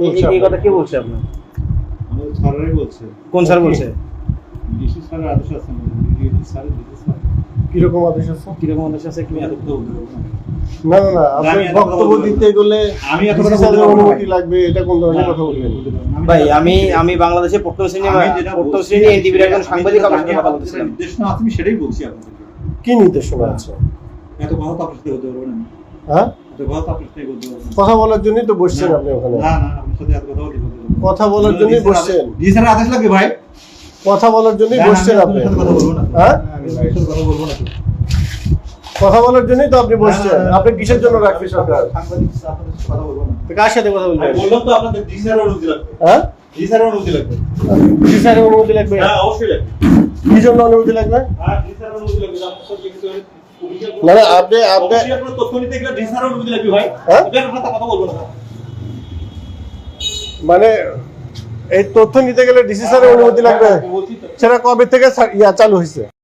বলছে এই- এই কথা কে বলছে আপনার? আমাদের স্যাররাই বলছে। কোন স্যার বলছে? ডিসি স্যারের আদেশ আছে আমাদের। Sir DC sir. কীরকম আদেশ আছে? কীরকম আদেশ আছে কি? আমি এত কথা না। না না না আপনি বক্তব্য দিতে গেলে আমি এত কথা বলতে স্যারের পারব না। অনুমতি ভাই। লাগবে এটা কোন ধরনের কথা বলবেন? বলতে পারব না। আমি ভাই আমি বলছি- আমি বাংলাদেশে প্রথম শ্রেণি আমি যেটা প্রথম শ্রেণি এনটিভির একজন সাংবাদিক যেটা সাথে কথা বলছিলাম নির্দেশনা আছে, আমি সেটাই বলছি কি নির্দেশনা আছে? এত কথা তো আপনার সাথে হতে পারব না। হ্যাঁ? কথা বলার জন্যই তো বসছেন আপনি ওখানে। কথা বলার জন্যই বসছেন। আদেশ লাগবে ভাই? কথা বলার জন্যই বসছেন আপনি। কথা হ্যাঁ? কথা বলার জন্যই তো আপনি বসছেন। আপনি কিসের জন্য রাখবেন সরকার? কার সাথে কথা বলবেন? বললাম তো আপনাদের অনুমতি লাগবে। হ্যাঁ? অনুমতি লাগবে। ডিসি অনুমতি লাগবে? হ্যাঁ অবশ্যই লাগবে। কি জন্য অনুমতি লাগবে? হ্যাঁ অনুমতি লাগবে। আপনার অফিসিয়াল না না আপনি আপনি আপনার তথ্য নিতে গেলে ডিসি অনুমতি লাগবে ভাই। হ্যাঁ? আমি কথা বলব না। মানে এই তথ্য নিতে গেলে ডিসি স্যারের অনুমতি লাগবে? সেটা কবে থেকে ইয়া চালু হয়েছে